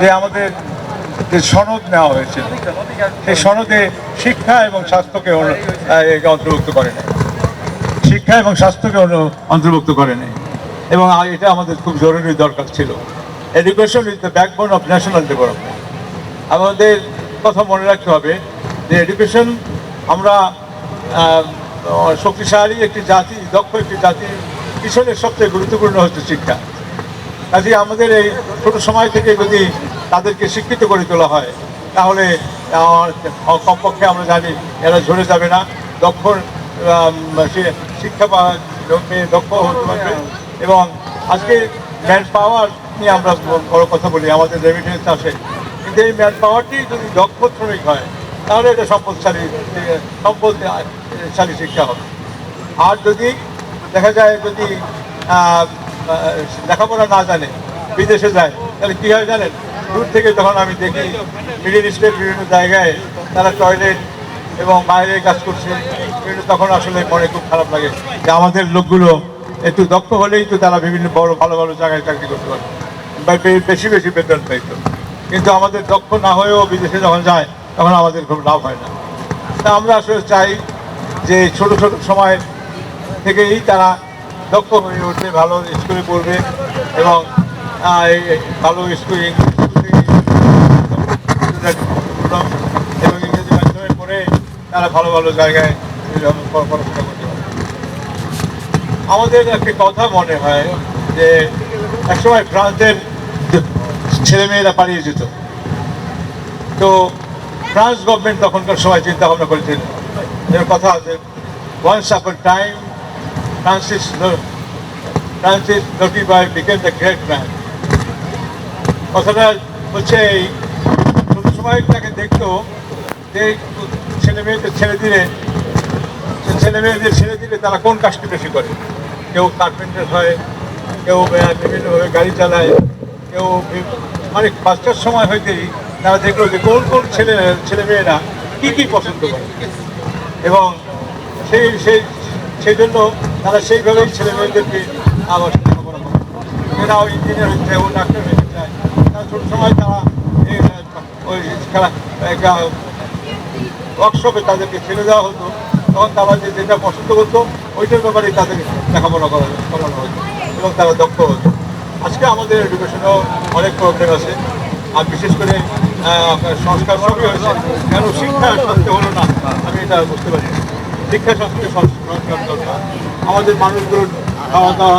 যে আমাদের যে সনদ নেওয়া হয়েছে, সেই সনদে শিক্ষা এবং স্বাস্থ্যকে অন- অন্তর্ভুক্ত করে নেয় শিক্ষা এবং স্বাস্থ্যকে অন- অন্তর্ভুক্ত করে নেয় এবং এটা আমাদের খুব জরুরি দরকার ছিল। Education is the backbone of national development আমাদের কথা মনে রাখতে হবে যে এডুকেশন আমরা শক্তিশালী একটি জাতি, দক্ষ একটি জাতির পিছনে সবচেয়ে গুরুত্বপূর্ণ হচ্ছে শিক্ষা। কাজে আমাদের এই ছোট সময় থেকে যদি তাদেরকে শিক্ষিত করে তোলা হয়, তাহলে কমপক্ষে আমরা জানি এরা ঝরে যাবে না। দক্ষ শিক্ষা দক্ষ হতে পারবে। এবং আজকে ম্যান পাওয়ার নিয়ে আমরা বড় কথা বলি, আমাদের রেমিটেন্স আসে কিন্তু এই ম্যান পাওয়ারটি যদি দক্ষ শ্রমিক হয়, তাহলে এটা সম্পদশালী সম্পদশালী শিক্ষা হবে। আর যদি দেখা যায় যদি লেখাপড়া না জানে, বিদেশে যায়, তাহলে কী হয় জানেন? দূর থেকে যখন আমি দেখি, মিডিল ইস্টের বিভিন্ন জায়গায় তারা টয়লেট এবং বাইরে কাজ করছে তখন আসলে মনে খুব খারাপ লাগে যে আমাদের লোকগুলো একটু দক্ষ হলেই তো তারা বিভিন্ন বড়, ভালো ভালো জায়গায় চাকরি করতে পারে বেশি বেশি বেতন পাইতো। কিন্তু আমাদের দক্ষ না হয়েও বিদেশে যখন যায়, তখন আমাদের খুব লাভ হয় না। তা আমরা আসলে চাই যে ছোট ছোট সময় থেকেই তারা দক্ষ হয়ে উঠবে ভালো স্কুলে পড়বে এবং ভালো স্কুল এবং ইংরেজি মাধ্যমে পড়ে তারা ভালো ভালো জায়গায় পড়া- পড়াশোনা করতে আমাদের একটি কথা মনে হয় যে, একসময় ফ্রান্সের ছেলেমেয়েরা পালিয়ে যেত। তো ফ্রান্স গভর্নমেন্ট তখনকার সময় চিন্তা ভাবনা করেছিল। কথা আছে once upon time Francis Francis naughty boy became the great man কথাটা হচ্ছে এই ছোট সময় তাকে দেখতো যে ছেলে মেয়েদের ছেড়ে দিলে ছেলে মেয়েদের ছেড়ে দিলে তারা কোন কাজটি বেশি করে? কেউ কার্পেন্টার হয়, কেউ বিভিন্নভাবে গাড়ি চালায়, কেউ মানে বাচ্চার সময় হইতেই তারা দেখল যে কোন কোন ছেলে ছেলেমেয়েরা কী কী পছন্দ করে। এবং সেই সেই সেই জন্য তারা সেইভাবেই ছেলে মেয়েদেরকে আবার লেখাপড়া করে এরাও ইঞ্জিনিয়ার হচ্ছে ও ডাক্তার হতে চায় তারা ছোটো সময় তারা ওই খেলা ওয়ার্কশপে তাদেরকে ছেড়ে দেওয়া হতো। তখন তারা যে যেটা পছন্দ করতো, ওইটার ব্যাপারে তাদের লেখাপড়া করা, করানো হতো এবং তারা দক্ষ হতো। আজকে আমাদের এডুকেশনেও অনেক প্রবলেম আছে। আর বিশেষ করে সংস্কার হয়েছে। কেন শিক্ষা সত্যি হলো না? আমি এটা বুঝতে পারি। শিক্ষা সংস্কার দরকার। আমাদের মানুষগুলোর খাওয়া দাওয়া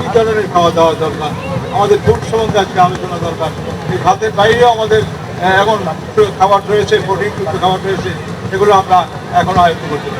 কী ধরনের খাওয়া দাওয়া দরকার। আমাদের ফুড সম্বন্ধে আজকে আলোচনা দরকার। এই ভাতের বাইরেও আমাদের এখন খাবার রয়েছে প্রোটিনযুক্ত খাবার রয়েছে সেগুলো আমরা এখন আয়ত্ত করতে পারি।